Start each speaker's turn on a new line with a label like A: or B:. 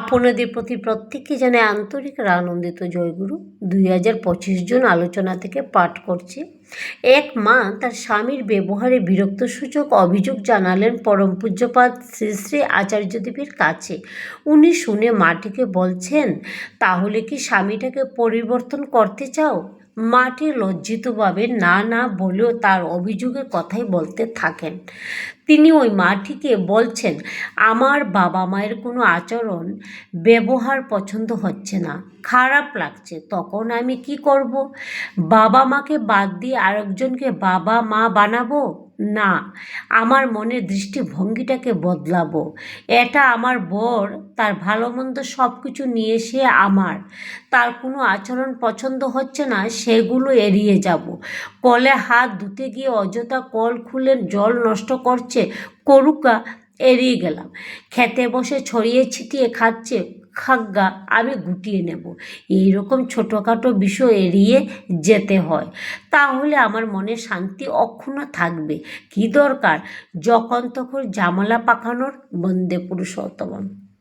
A: আপনাদের প্রতি প্রত্যেককে জানে আন্তরিক আনন্দিত জয়গুরু। দুই হাজার পঁচিশ জন আলোচনা থেকে পাঠ করছে। এক মা তার স্বামীর ব্যবহারে বিরক্তসূচক অভিযোগ জানালেন পরম পূজ্যপাদ শ্রী শ্রী আচার্যদেবের কাছে। উনি শুনে মাটিকে বলছেন, তাহলে কি স্বামীটাকে পরিবর্তন করতে চাও? মাটি লজ্জিতভাবে না না বলেও তার অভিযোগের কথাই বলতে থাকেন। তিনি ওই মাটিকে বলছেন, আমার বাবা মায়ের কোনো আচরণ ব্যবহার পছন্দ হচ্ছে না, খারাপ লাগছে, তখন আমি কি করব? বাবা মাকে বাদ দিয়ে আরেকজনকে বাবা, মা বানাবো? না, আমার মনের দৃষ্টিভঙ্গিটাকে বদলাবো। এটা আমার বর, তার ভালো মন্দ সব কিছু নিয়ে সে আমার। তার কোনো আচরণ পছন্দ হচ্ছে না, সেগুলো এড়িয়ে যাব। কলে হাত ধুতে গিয়ে অযথা কল খুলে জল নষ্ট করছে, করুকা এড়িয়ে গেলাম। খেতে বসে ছড়িয়ে ছিটিয়ে খাচ্ছে খাগ্গা আমি গুটিয়ে নেব। এই রকম ছোটোখাটো বিষয় এড়িয়ে যেতে হয়। তাহলে আমার মনে শান্তি অক্ষুণ্ণ থাকবে। কি দরকার? যখন তখন জামালা পাকানোর বন্দে পুরুষোত্তম।